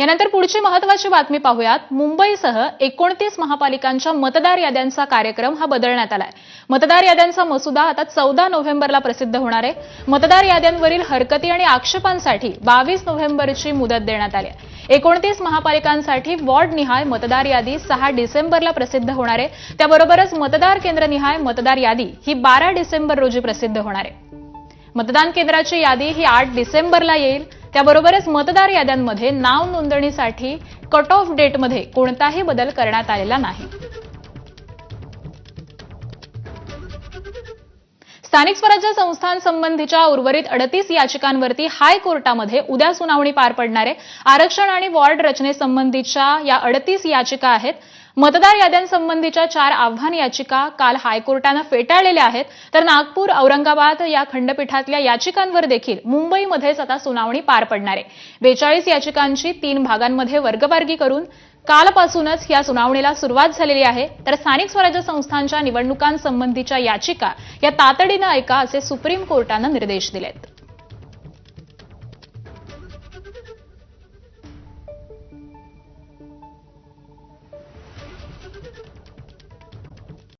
यानंतर पुढची महत्वाची बातमी पाहूयात. मुंबईसह एकोणतीस महापालिकांच्या मतदार याद्यांचा कार्यक्रम हा बदलण्यात आलाय. मतदार याद्यांचा मसुदा आता चौदा नोव्हेंबरला प्रसिद्ध होणार आहे. मतदार याद्यांवरील हरकती आणि आक्षेपांसाठी बावीस नोव्हेंबरची मुदत देण्यात आली आहे. एकोणतीस महापालिकांसाठी वॉर्ड निहाय मतदार यादी सहा डिसेंबरला प्रसिद्ध होणार आहे. त्याबरोबरच मतदार केंद्रनिहाय मतदार यादी ही बारा डिसेंबर रोजी प्रसिद्ध होणार आहे. मतदान केंद्राची यादी ही आठ डिसेंबरला येईल. त्याबरोबरच मतदार याद्यांमध्ये नाव नोंदणीसाठी कट ऑफ डेटमध्ये कोणताही बदल करण्यात आलेला नाही. स्थानिक स्वराज्य संस्थांसंबंधीच्या उर्वरित अडतीस याचिकांवरती हायकोर्टामध्ये उद्या सुनावणी पार पडणारे आरक्षण आणि वॉर्ड रचनेसंबंधीच्या या अडतीस याचिका आहेत. मतदार याद्यांसंबंधीच्या चार आव्हान याचिका काल हायकोर्टानं फेटाळलेल्या आहेत. तर नागपूर औरंगाबाद या खंडपीठातल्या याचिकांवर देखील मुंबईमध्येच आता सुनावणी पार पडणार आहे. बेचाळीस याचिकांची तीन भागांमध्ये वर्गवारगी करून कालपासूनच या सुनावणीला सुरुवात झालेली आहे. तर स्थानिक स्वराज्य संस्थांच्या निवडणुकांसंबंधीच्या याचिका या तातडीनं ऐका असे सुप्रीम कोर्टानं निर्देश दिलेत.